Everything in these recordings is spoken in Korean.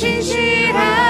신실한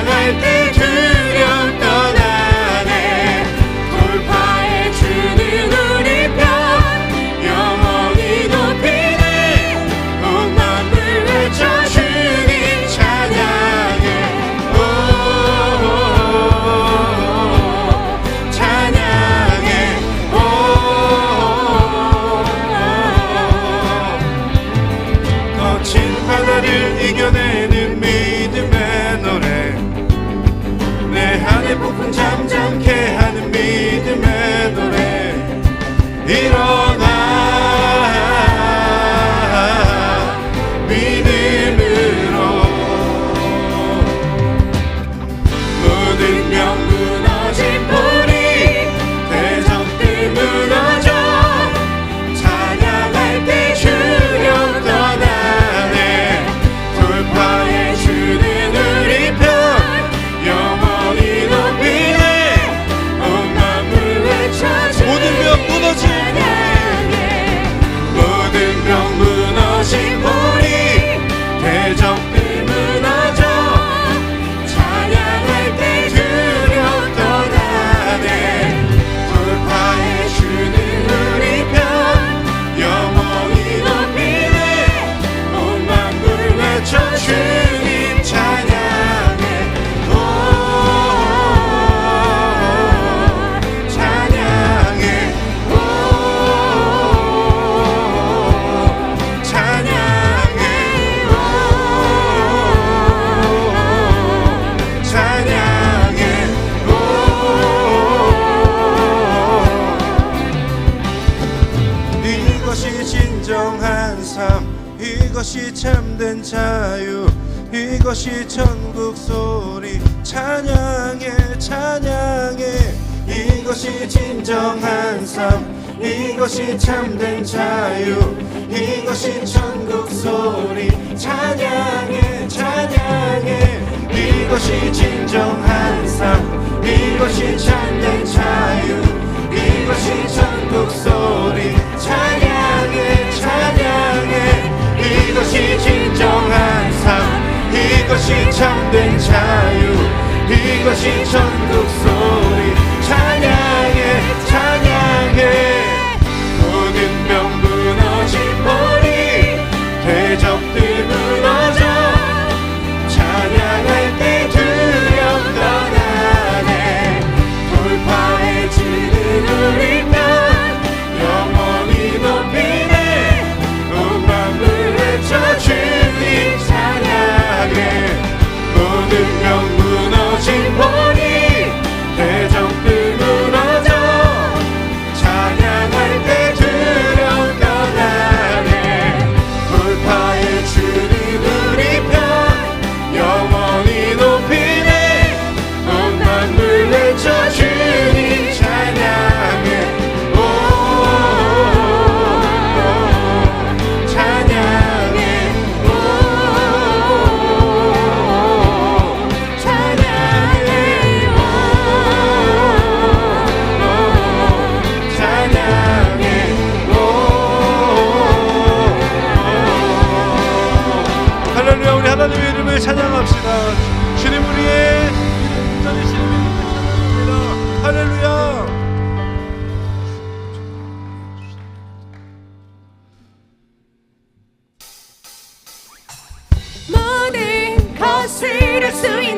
Kärlek you. 참된 자유. 이것이 천국 소리. 찬양해 찬양해. 이것이 진정한 삶. 이것이 참된 자유. 이것이 천국 소리. 찬양해 찬양해. 이것이 진정한 삶. 이것이 참된 자유. 이것이 천 Yes,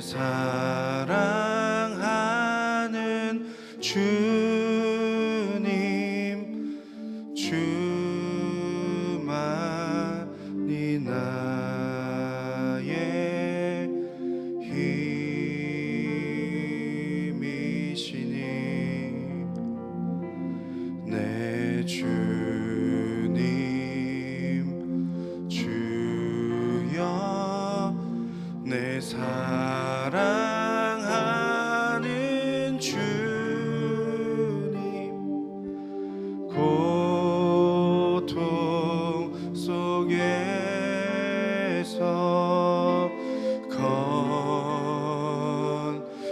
is high.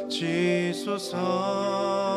지소서.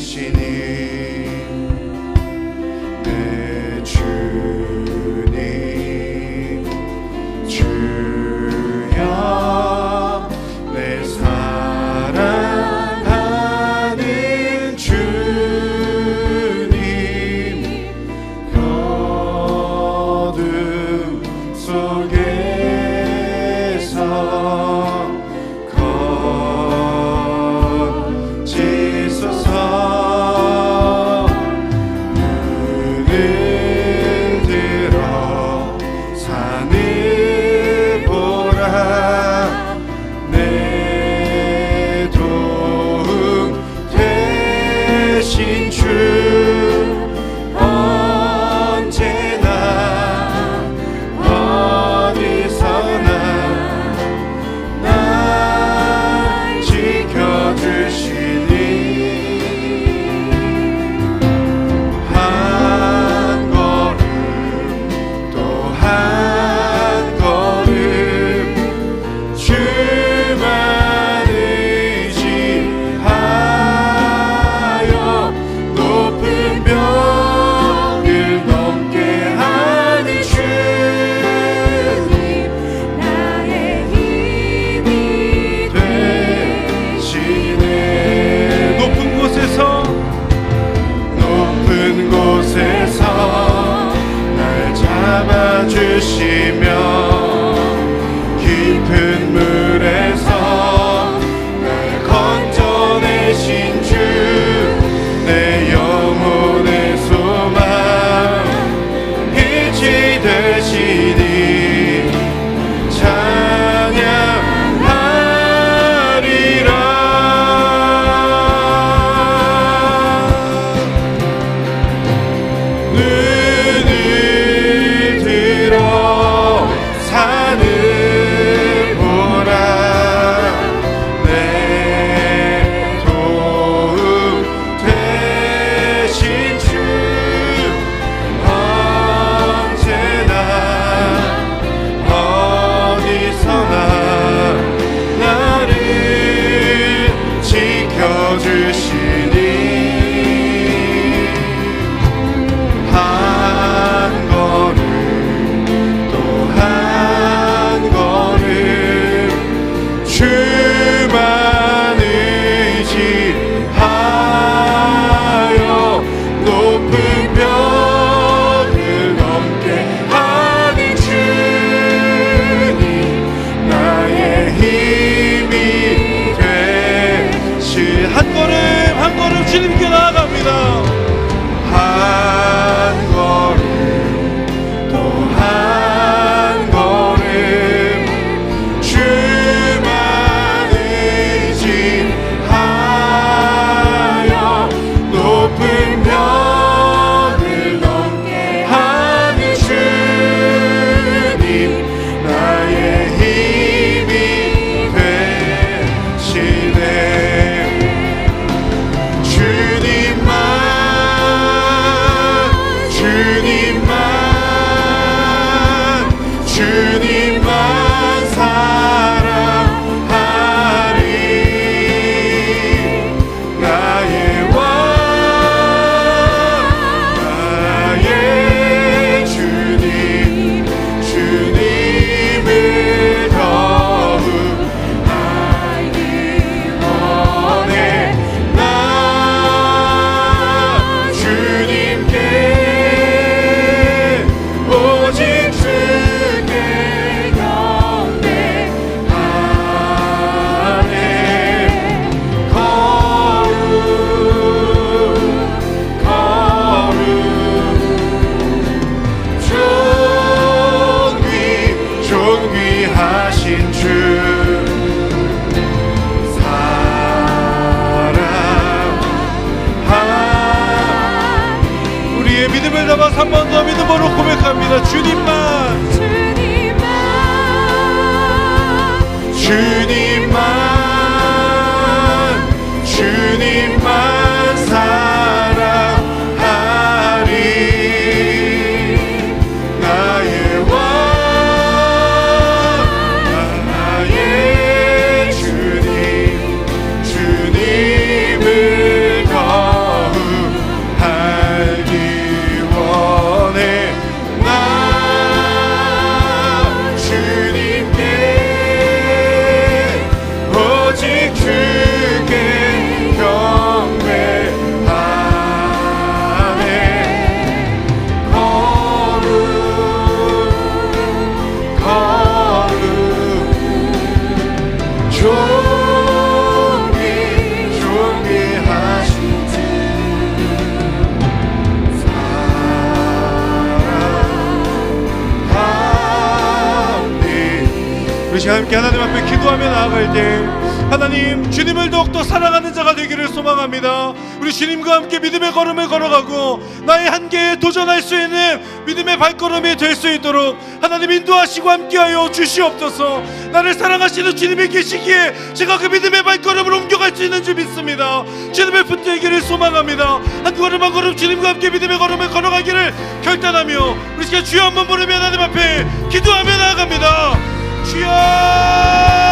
되시니 내 주. 잡아주시며 주님 시간 함께 하나님 앞에 기도하며 나아갈 때 하나님 주님을 더욱더 사랑하는 자가 되기를 소망합니다. 우리 주님과 함께 믿음의 걸음을 걸어가고 나의 한계에 도전할 수 있는 믿음의 발걸음이 될 수 있도록 하나님 인도하시고 함께하여 주시옵소서. 나를 사랑하시는 주님이 계시기에 제가 그 믿음의 발걸음을 옮겨갈 수 있는 줄 믿습니다. 주님의 붙들기를 소망합니다. 한 걸음 한 걸음 주님과 함께 믿음의 걸음을 걸어가기를 결단하며 우리 시간 주여 한번 부르며 하나님 앞에 기도하며 나아갑니다 주여